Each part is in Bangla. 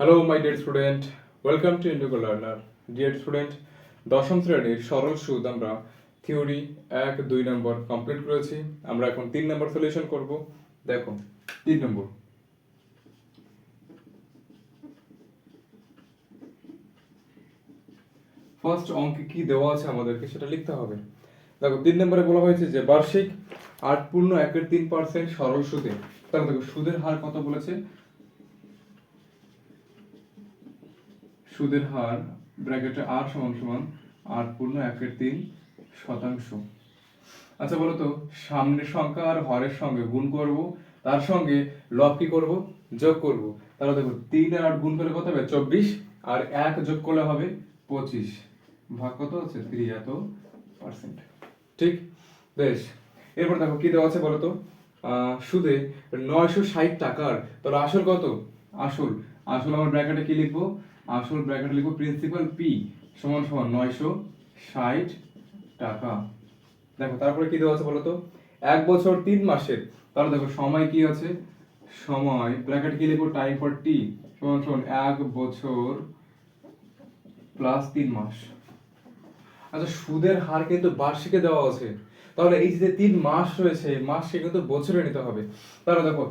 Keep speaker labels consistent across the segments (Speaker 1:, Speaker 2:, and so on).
Speaker 1: Hello my dear student welcome to Indigo Learner dear student দশম শ্রেণির সরল সুদ আমরা থিওরি এক, দুই নম্বর কমপ্লিট করেছি। আমরা এখন তিন নম্বর সলিউশন করব। দেখো তিন নম্বর ফার্স্ট অঙ্কে কি দেওয়া আছে আমাদেরকে সেটা লিখতে হবে। দেখো, তিন নম্বরে বলা হয়েছে যে বার্ষিক আট পূর্ণ একের তিন পার্সেন্ট সরল সুদে। তাহলে দেখো, সুদের হার কত বলেছে? সুদের হার ব্র্যাকেটে আর সমান সমান আট পূর্ণ একের তিন শতাংশ। আচ্ছা বলো তো, সামনের সংখ্যা আর হরের সঙ্গে গুণ করব, তার সঙ্গে লব কি করব? যোগ করব। তাহলে দেখো, তিন আর আট গুণ করলে কত হবে? চব্বিশ। আর এক যোগ করলে হবে পঁচিশ। ভাগ কত হচ্ছে? থ্রি এত পার্সেন্ট ঠিক? বেশ। এরপর দেখো, কি দেওয়া আছে বলো তো? সুদে নয়শো ষাট টাকার, তাহলে আসল কত? আসল। আসল আমার ব্র্যাকেটে কি লিখব? আসল ব্র্যাকেট লিখব প্রিন্সিপাল পি সমান সমান নয়শো ষাট টাকা। দেখো, তারপরে কি দেওয়া আছে বলো তো? এক বছর তিন মাসের তাহলে দেখো, সময় কি আছে? সময়। ব্র্যাকেট কি লিখব? টাইম ফর টি সমান সমান এক বছর প্লাস তিন মাস। আচ্ছা সুদের হার কিন্তু বার্ষিকে দেওয়া আছে। তাহলে এই যে তিন মাস রয়েছে মাসকে কিন্তু বছরে নিতে হবে। তাহলে দেখো,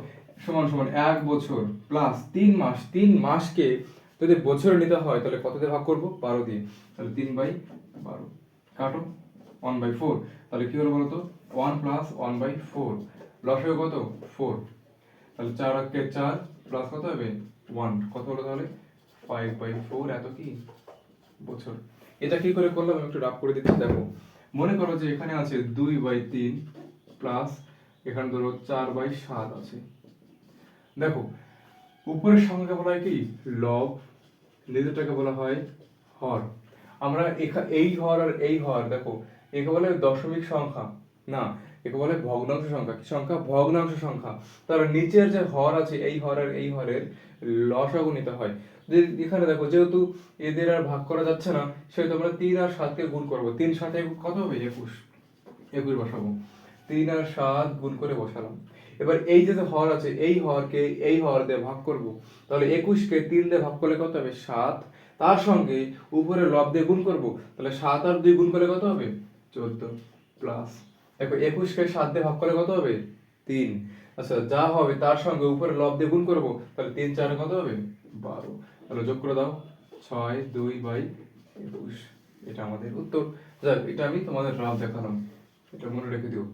Speaker 1: সমান সমান এক বছর প্লাস তিন মাস, তিন মাসকে যদি বছরে নিতে হয়, তাহলে কত দিয়ে ভাগ করব? বারো দিয়ে। তাহলে তিন বাই বারো। কাটো? One by four. তাহলে কি হলো বলতো? One plus one by four. লসে কত? ফোর। তাহলে চার একে চার প্লাস কত হবে? ওয়ান। কত হলো তাহলে? ফাইভ বাই ফোর এত কি? বছর। এটা কি করে করলাম? আমি একটু রাফ করে দিচ্ছি, দেখো। মনে করো যে এখানে আছে দুই বাই তিন প্লাস এখানে ধরো চার বাই সাত আছে। দেখো, উপরের সংখ্যা বলা হয় কি? লব নিচেরটাকে বলা হয় হর। আমরা এই হর আর এই হর, দেখো, একে বলে দশমিক সংখ্যা, না, একে বলে ভগ্নাংশ সংখ্যা। কি সংখ্যা? ভগ্নাংশ সংখ্যা। তার নিচের যে হর আছে, এই হর আর এই হরের লসাগু নিতে হয়। এখানে দেখো, যেহেতু এদের আর ভাগ করা যাচ্ছে না, সেহেতু আমরা তিন আর সাতকে গুণ করব। তিন সাথে কত হবে? একুশ। একুশ বসাবো। তিন আর সাত গুণ করে বসালাম। এবার এই যে হর আছে, এই হরকে, এই হর দিয়ে ভাগ করব, তাহলে একুশকে তিন দিয়ে ভাগ করলে কত হবে? সাত। তার সঙ্গে উপরে লব দিয়ে গুণ করব, তাহলে সাত আর দুই গুণ করলে কত হবে? চোদ্দ প্লাস দেখো, একুশকে সাত দিয়ে ভাগ করলে কত হবে? তিন। আচ্ছা যা হবে তার সঙ্গে উপরে লব দিয়ে গুণ করব, তাহলে তিন চারে কত হবে? বারো। তাহলে যোগ করে দাও, ছয়, দুই বাই একুশ। এটা আমাদের উত্তর। যাক এটা আমি তোমাদের রাব দেখালাম। এটা মনে রেখে দিও।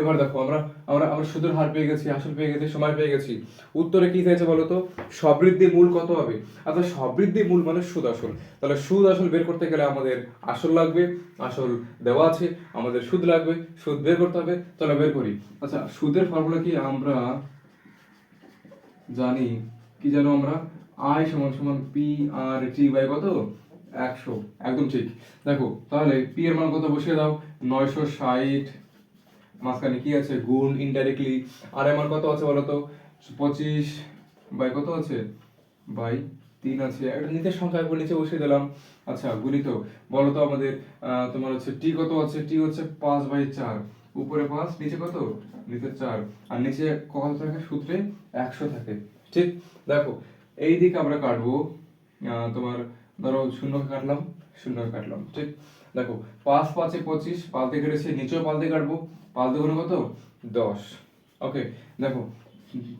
Speaker 1: এবার দেখো, আমরা আমরা আমরা সুদের হার পেয়ে গেছি, আসল পেয়ে গেছি, সময় পেয়ে গেছি। উত্তরে কি চাইছে বলো তো? সবৃদ্ধি মূল কত হবে? আচ্ছা সবৃদ্ধি মূল মানে সুদ আসল। তাহলে সুদ আসল বের করতে গেলে আমাদের আসল লাগবে, আসল দেওয়া আছে, আমাদের সুদ লাগবে, সুদ বের করতে হবে তাহলে বের করি। আচ্ছা সুদের ফর্মুলা কি আমরা জানি? কি জানো আমরা? আই সমান সমান পি আর টি বাই কত? একশো। একদম ঠিক। দেখো, তাহলে পি এর মান কত? বসিয়ে দাও। নয়শো ষাট মাঝখানে কি আছে? গুণ ইনডাইরেক্টলি আর মান কত আছে বলো তো পঁচিশ বাই কত আছে? বাই তিন আছে। একটা নিচের সংখ্যা একবার নিচে বসিয়ে দিলাম। আচ্ছা গুণিত। বলো তো আমাদের তোমার হচ্ছে টি কত আছে? টি হচ্ছে পাঁচ বাই চার। উপরে পাঁচ, নিচে কত? নিচে চার। আর নিচে কত থাকে? সূত্রে একশো থাকে। ঠিক? দেখো এই দিকে আমরা কাটবো। তোমার, ধরো শূন্য কাটলাম। শূন্য কাটলাম ঠিক? দেখো, পাঁচ, পাঁচে পঁচিশ, পালতে কেটেছে, নিচেও পালতে কাটবো, পালতে গুলো কত? দশ। ওকে, দেখো,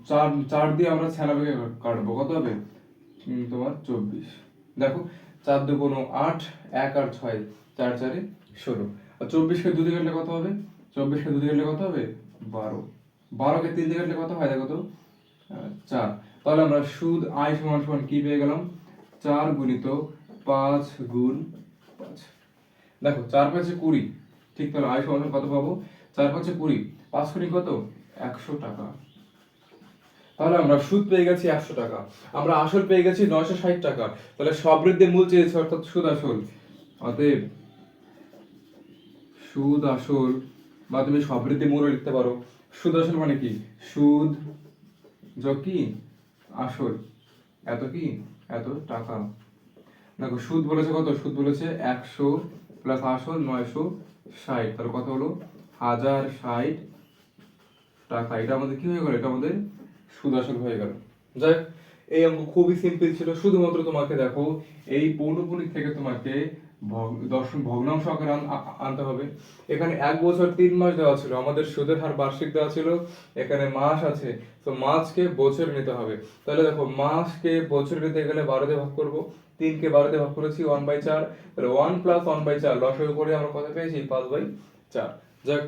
Speaker 1: চার চার দিয়ে আমরা ছেলা ভেঙে কাটবো, কত হবে? তোমার চব্বিশ। দেখো, চার দু কোনো আট, এক আর ছয়, চার, চারে ষোলো। আর চব্বিশকে দুই দিকে কাটলে কত হবে? চব্বিশকে দুই দিকে কাটলে কত হবে? বারো। বারোকে তিন দিকে কাটলে কত হয়? দেখো তো চার। তাহলে আমরা সুদ আয় সমান সমান কী পেয়ে গেলাম? চার গুণিত পাঁচ গুণ পাঁচ। দেখো, চার পাঁচে কুড়ি। ঠিক তাহলে আয় সমান কত পাবো? চার পাঁচে কুড়ি। পাঁচ কুড়ি কত? একশো টাকা। তাহলে আমরা সুদ পেয়ে গেছি একশো টাকা। আমরা আসল পেয়ে গেছি নয়শো ষাট টাকা। তাহলে সবৃদ্ধির মূল চেয়েছে অর্থাৎ সুদ আসল। অতএব সুদ আসল বা তুমি সবৃদ্ধি মূল্য লিখতে পারো। সুদ আসল মানে কি? সুদ যোগ কি? আসল। এত কি? এত টাকা। দেখো, সুদ বলেছে কত? সুদ বলেছে একশো প্লাস আসল নয়শো ষাট। তাহলে কত হলো? হাজার ষাট টাকা। এটা আমাদের কি হয়ে গেল? এটা আমাদের সুদ আসল হয়ে গেল। যাই এই অঙ্ক খুবই সিম্পল ছিল। শুধুমাত্র তোমাকে দেখো, এই পৌনপুনিক থেকে তোমাকে দশম ভগ্নাংশ আকারে আন- আনতে হবে। এখানে এক বছর তিন মাস দেওয়া ছিল। আমাদের সুদের হার বার্ষিক দেওয়া ছিল। এখানে মাস আছে। তো মাসকে বছর নিতে হবে। তাহলে দেখো মাসকে বছর নিতে গেলে বারো দিয়ে ভাগ করব। তিনকে বারো দিয়ে ভাগ করেছি ওয়ান বাই চার। তাহলে ওয়ান প্লাস ওয়ান বাই চার লসাগু করে আমরা কথা পেয়েছি? পাঁচ বাই চার। যাক,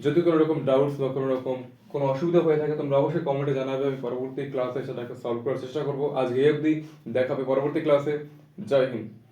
Speaker 1: যদি কোনো রকম ডাউটস বা কোনো রকম, কোনো অসুবিধা হয়ে থাকে, তোমরা অবশ্যই কমেন্টে জানাবে। আমি পরবর্তী ক্লাসে সেটাকে সলভ করার চেষ্টা করব। আজকে অবধি। দেখাবে পরবর্তী ক্লাসে জয় হিন্দ।